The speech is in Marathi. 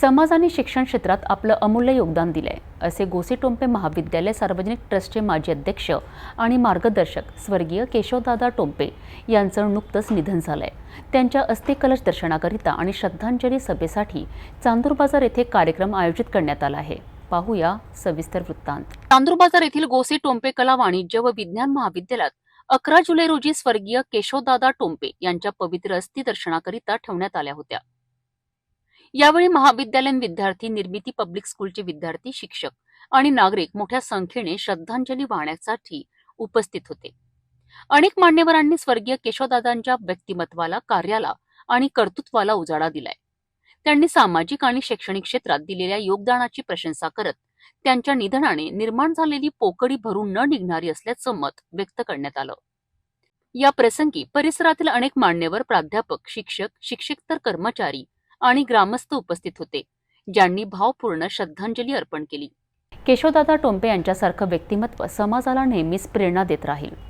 समाज आणि शिक्षण क्षेत्रात आपलं अमूल्य योगदान दिलंय असे गोसीटोंपे महाविद्यालय सार्वजनिक ट्रस्टचे माजी अध्यक्ष आणि मार्गदर्शक स्वर्गीय केशवदादा टोंपे यांचं नुकतंच निधन झालंय. त्यांच्या अस्थिकलश दर्शनाकरिता आणि श्रद्धांजली सभेसाठी चांदूर बाजार येथे कार्यक्रम आयोजित करण्यात आला आहे. पाहूया सविस्तर वृत्तांत. चांदूर बाजार येथील गोसी टोंपे कला वाणिज्य व विज्ञान महाविद्यालयात अकरा जुलै रोजी स्वर्गीय केशवदादा टोंपे यांच्या पवित्र अस्थि दर्शनाकरिता ठेवण्यात आल्या होत्या. यावेळी महाविद्यालयीन विद्यार्थी निर्मिती पब्लिक स्कूलचे विद्यार्थी शिक्षक आणि नागरिक मोठ्या संख्येने श्रद्धांजली वाहण्यासाठी उपस्थित होते. अनेक मान्यवरांनी स्वर्गीय केशवदादांच्या व्यक्तिमत्वाला कार्याला आणि कर्तृत्वाला उजाळा दिलाय. त्यांनी सामाजिक आणि शैक्षणिक क्षेत्रात दिलेल्या योगदानाची प्रशंसा करत त्यांच्या निधनाने निर्माण झालेली पोकळी भरून न निघणारी असल्याचं मत व्यक्त करण्यात आलं. या प्रसंगी परिसरातील अनेक मान्यवर प्राध्यापक शिक्षक शिक्षकेतर कर्मचारी आणि ग्रामस्थ उपस्थित होते ज्यांनी भावपूर्ण श्रद्धांजली अर्पण केली. केशवदादा टोंपे यांच्यासारखं व्यक्तिमत्व समाजाला नेहमीच प्रेरणा देत राहील.